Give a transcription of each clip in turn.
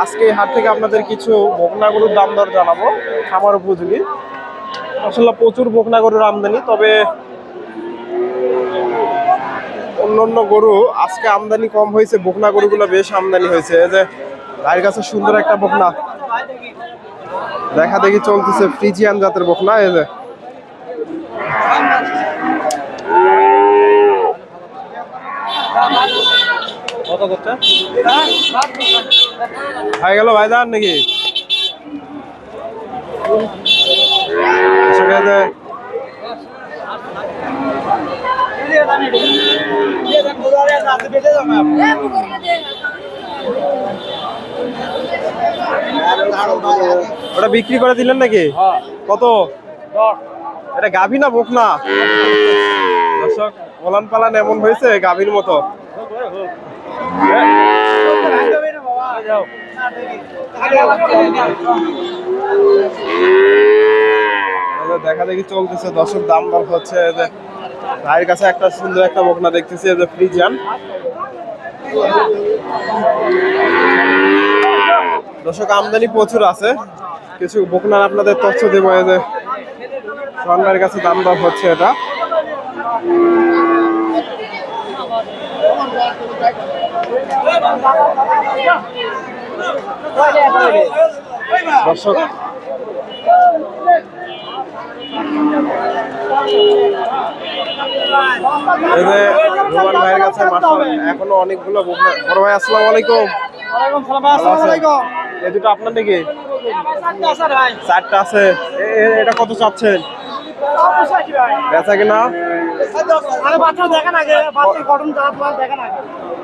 আজকে এই হাট থেকে আপনাদের কিছু বকনাগরুর দাম দর জানাব, খামার উপযোগী। আসলে প্রচুর বকনাগরুর আমদানি, তবে অন্যান্য গরু আজকে আমদানি কম হয়েছে বকনা গরুগুলো বেশ আমদানি হয়েছে। এই যে ভাইয়ের কাছে সুন্দর একটা বকনা দেখা দেখি চলতেছে ফ্রিজিয়ান জাতের বকনা এই যে কত করছে হয়ে গেল ভাই যান নাকি ওটা বিক্রি করে দিলেন নাকি? কত? এটা গাভী না বোক না? দর্শক ওলান পালান এমন হয়েছে গাভীর মতো। এই যে দেখা দেখি চলতেছে। দর্শক, দাম দর হচ্ছে যে ভাইয়ের কাছে একটা সুন্দর একটা বকনা দেখতেছি যে ফ্রিজিয়ান। দর্শক, আমদানি প্রচুর আছে। কিছু বকনার আপনাদের তথ্য দেবো যে সোহান কাছে দাম দর হচ্ছে এটা। দর্শক রোমান ভাইয়ের কাছে এখনও অনেকগুলো বড় ভাই আসসালামু আলাইকুম? এই দুটো আপনার নাকি? চারটা আছে এটা কত চাচ্ছেন? বেচা কিনা?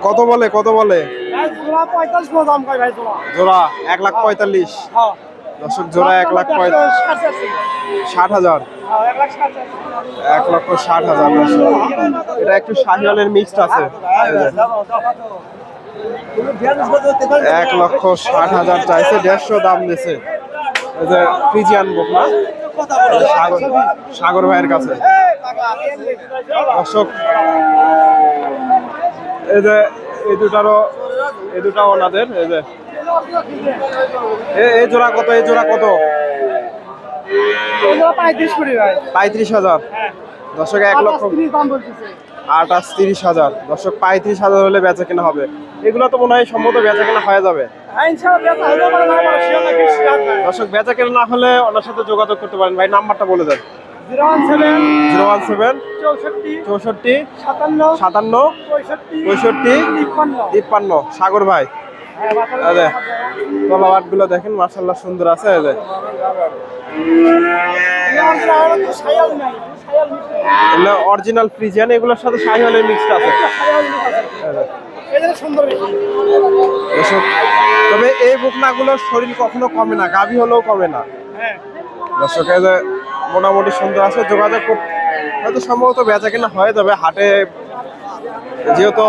কত বলে কত বলে? জোড়া এক লাখ পঁয়তাল্লিশ। দর্শক জোড়া এক লাখ ষাট হাজার। এক লক্ষ ষাট হাজার এটা একটু শাহিওয়ালের মিক্সড আছে। এক লক্ষ ষাট হাজার চাইছে দেড়শো দাম যে ফ্রিজিয়ান বুক না? সাগর সাগর ভাইয়ের কাছে। দর্শক এই যে এই দুটারও এই দুটা ওনাদের এই যে। এ- এই জোড়া কত এই জোড়া কত? পঁয়ত্রিশ হাজার। দর্শক এক লক্ষ আঠাশ তিরিশ হাজার। দর্শক পঁয়ত্রিশ হাজার হলে বেচা কেনা হবে। এগুলো তো মনে হয় সম্ভবত বেচা কেনা হয়ে যাবে। দর্শক বেচা কেনা না হলে ওনার সাথে যোগাযোগ করতে পারেন। ভাই নাম্বারটা বলে দেন। Zero one seven zero one seven চৌষট্টি চৌষট্টি সাতান্ন সাতান্ন পঁয়ষট্টি তিপ্পান্ন। সাগর ভাই। হ্যাঁ, গুলো দেখেন মার্শাল্লাহ সুন্দর আছে। এগুলো অরিজিনাল ফ্রিজিয়ান এগুলোর সাথে শাহিওয়ালের মিক্সড আছে। তবে এই বুকনাগুলোর শরীর কখনো কমে না গাভী হলেও কমে না। হ্যাঁ। দর্শকে যে মোটামুটি সুন্দর আছে যোগাযোগ কর- হয়তো সম্ভবত বেচা কেনা হয়ে যাবে হাটে যেহেতু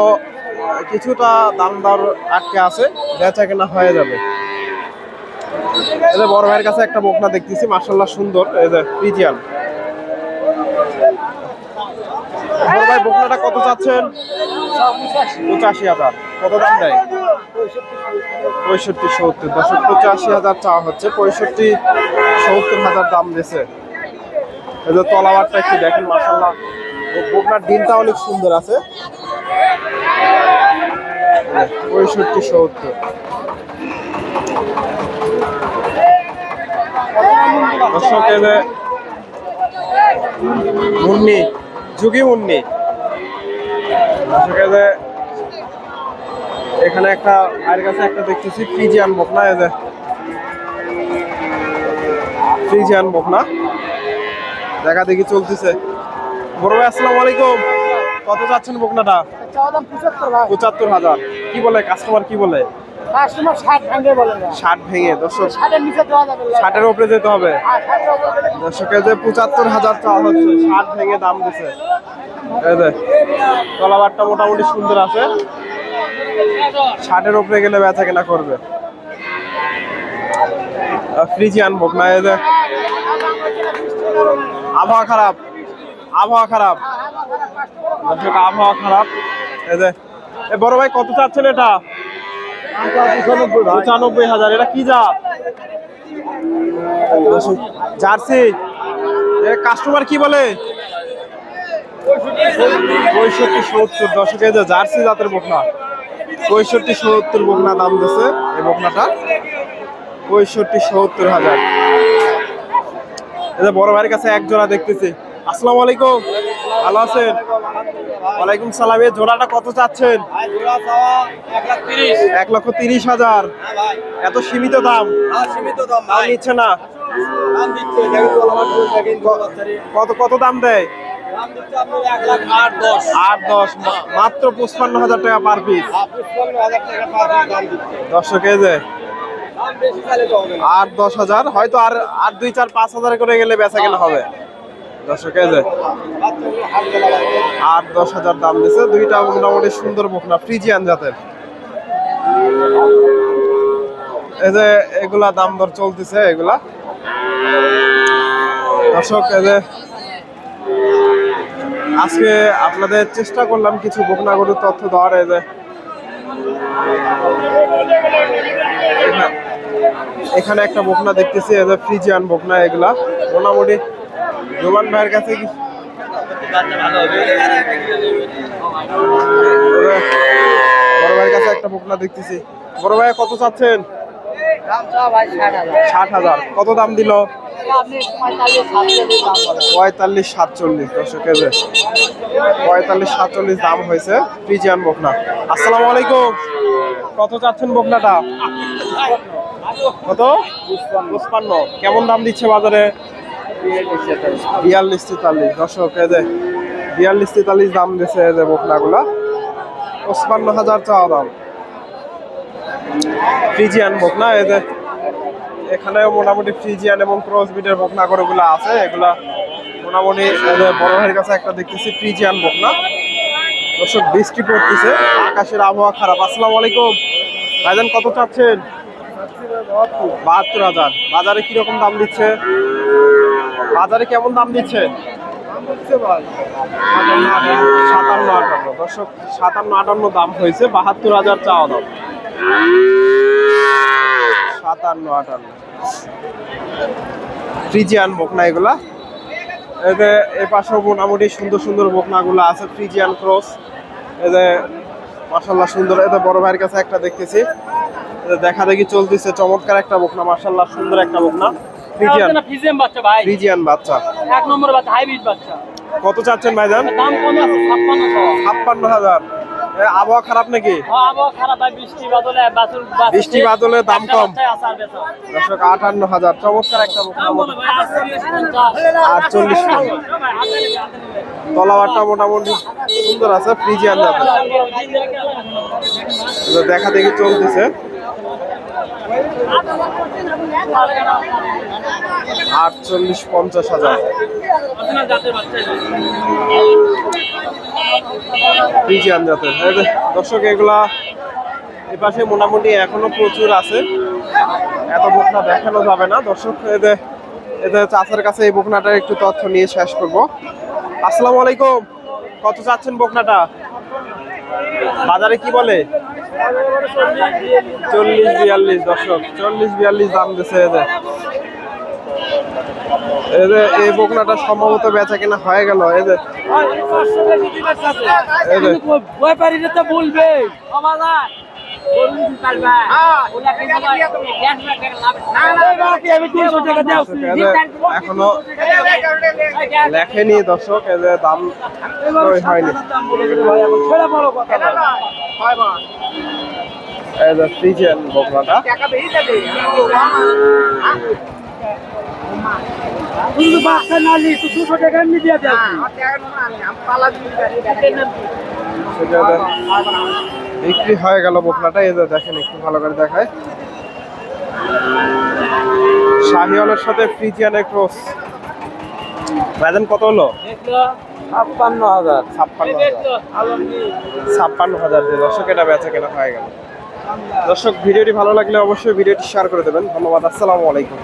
কিছুটা দাম দর আটকে আছে বেচা কেনা হয়ে যাবে। এই যে বড় ভাইয়ের কাছে একটা বকনা দেখতেছি মার্শাল্লাহ সুন্দর এই যে ফ্রিজিয়ান বড় ভাই বকনাটা কত চাচ্ছেন? পঁচাশি হাজার। কত দাম দেয়? পঁয়ষট্টি সত্তর। দশক পঁচাশি হাজার চাওয়া হচ্ছে। পঁয়ষট্টি সত্তর হাজার দাম দিয়েছে। এই যে তলাবারটা একটু দেখেন মাসাল্লাহ বকনার ডিমটা অনেক সুন্দর আছে। পঁয়ষট্টি সত্তর। দর্শক মুন্নি, যুগি মুন্নি। যে এখানে একটা, ভাইয়ের কাছে একটা দেখতেছি, ফ্রিজিয়ান বকনা, এই যে ফ্রিজিয়ান বকনা। দেখা দেখি চলতেছে। বড় ভাই, আসসালামু আলাইকুম। কত যাচ্ছেন বকনাটা? পঁচাত্তর হাজার। কি বলে? কাস্টমার কি বলে? কাস্টমার ষাট ভাঙে বলে দর্শক। ষাটের উপরে যেতে হবে। আর দর্শকের যে পঁচাত্তর হাজার ষাট ভেঙে দাম দিছে। এই যে, তলাবারটা মোটামুটি সুন্দর আছে। ষাটের উপরে গেলে ব্যথা কেনা করবে। ফ্রিজি আনব। না যে, আবহাওয়া খারাপ। আবহাওয়া খারাপ। আবহাওয়া খারাপ। এই যে, এ বড় ভাই কত চাচ্ছেন এটা? পঁচানব্বই হাজার। এটা কি জাত? জার্সি। কাস্টমার কি বলে? পঁয়ষট্টি, সত্তর দশকে যে জার্সি জাতের বকনা। পঁয়ষট্টি, সত্তর বকনা দাম দিছে এই বকনাটা। পঁয়ষট্টি, সত্তর হাজার। এই যে বড় ভাইয়ের কাছে এক জোড়া দেখতেছি। আসসালামু আলাইকুম। ভালো আছেন? ওয়ালাইকুম সালাম। এই জোড়াটা কত চাচ্ছেন? এক লক্ষ তিরিশ হাজার। এত সীমিত দাম? দাম নিচ্ছে না। কত কত দাম দেয়? আট দশ মাত্র পঁচপান্ন হাজার টাকা পার পিস দর্শক যে, আট দশ হাজার, হয়তো আর আর দুই চার পাঁচ হাজার করে গেলে বেচা কেনা হবে। দর্শক যে, আট দশ হাজার দাম দুইটা মোটামুটি সুন্দর বকনা ফ্রিজিয়ান জাতের। এই যে, এগুলা দাম দর চলতেছে, এগুলা। দর্শক, এই যে আজকে আপনাদের চেষ্টা করলাম কিছু বকনা গরুর তথ্য দেওয়ার এই যে এখানে- একটা বকনা দেখতেছি এই যে ফ্রিজিয়ান বকনা এগুলা। মোটামুটি জোবান ভাইয়ের কাছে কি? বড় ভাইয়ের কাছে একটা বকনা দেখতেছি। বড় ভাই কত চাচ্ছেন? ষাট হাজার। কত দাম দিল? পঁয়তাল্লিশ, সাতচল্লিশ দর্শকের যে পঁয়তাল্লিশ, সাতচল্লিশ দাম হয়েছে ফ্রিজিয়ান বকনা। আসসালামু আলাইকুম। কত চাচ্ছেন বকনাটা? কত? পুষ্পান্ন কেমন দাম দিচ্ছে বাজারে? বিয়াল্লিশ তেতাল্লিশ। দর্শক যে বিয়াল্লিশ তেতাল্লিশ দাম দিচ্ছে যে বকনাগুলা। পঁচপান্ন হাজার চাওয়া দাম। ফ্রিজিয়ান বকনা, এই যে এখানে মোটামুটি ফ্রিজিয়ান এবং ক্রস বিটের বকনা গরুগুলো আছে। এগুলা মোটামুটি বড় ভাইয়ের কাছে একটা দেখতেছি, ফ্রিজিয়ান বকনা। দর্শক, বৃষ্টি পড়তেছে, আকাশের আবহাওয়া খারাপ। আসসালামু আলাইকুম। ভাইজান, কত চাচ্ছেন? বাহাত্তর হাজার। বাজারে কীরকম দাম দিচ্ছে? বাজারে কেমন দাম দিচ্ছে? সাতান্ন সাতান্ন আটান্ন দাম হয়েছে, বাহাত্তর হাজার চাওয়া দাম। সাতান্ন আটান্ন। ফ্রিজিয়ান বকনা এগুলা। এতে এ পাশেও মোটামুটি সুন্দর সুন্দর বকনাগুলো আছে ফ্রিজিয়ান ক্রস। এতে মাসাল্লাহ সুন্দর এতে বড় ভাইয়ের কাছে একটা দেখতেছি। দেখা দেখি চলতেছে চমৎকার একটা বকনা মাসাল্লাহ সুন্দর একটা বকনা। ফ্রিজিয়ান ফিজিয়াম বাচ্চা ভাই। ফ্রিজিয়ান বাচ্চা। এক নম্বর বাচ্চা হাইব্রিড বাচ্চা। কত চাচ্ছেন ভাইজান? দাম কম আছে আবহাওয়া খারাপ নাকি? বৃষ্টি বাদলে দাম কম। দর্শক আটান্ন হাজার। চমৎকার একটা আটচল্লিশ তলাবারটা মোটামুটি সুন্দর আছে ফ্রিজিয়ান আনতে দেখা দেখি চলতেছে। আটচল্লিশ পঞ্চাশ হাজার। ফ্রিজিয়ান জাতের। দর্শক এগুলা এপাশে মোটামুটি এখনও প্রচুর আছে। এত বকনা দেখানো যাবে না। দর্শক এদের এদের চাচার কাছে এই বকনাটার একটু তথ্য নিয়ে শেষ করব। আসসালামু আলাইকুম। কত চাচ্ছেন বকনাটা? বাজারে কি বলে? চল্লিশ বিয়াল্লিশ দর্শক চল্লিশ বিয়াল্লিশ দাম দিচ্ছে এদের এদের এই বকনাটা সম্ভবত বেচা কেনা হয়ে গেল এদের এদের ব্যাপারীরা তো বলবে। এখনও লেখেনি দর্শক এদের দাম হয়নি। ফ্রিজিয়ান বকনাটা। বাচ্চা নালি তো দুশো টাকা দিয়ে এদের বিক্রি হয়ে গেল বকনাটা এই যে দেখেন একটু ভালো করে দেখায়। শাহিওয়ালের সাথে ফ্রিজিয়ানের ক্রস বাজান কত হলো? ছাপ্পান্ন হাজার। ছাপ্পান্ন হাজার। ছাপ্পান্ন হাজার দিয়ে দর্শক এটা বেচা কেনা হয়ে গেল। দর্শক ভিডিওটি ভালো লাগলে অবশ্যই ভিডিওটি শেয়ার করে দেবেন। ধন্যবাদ আসসালামু আলাইকুম।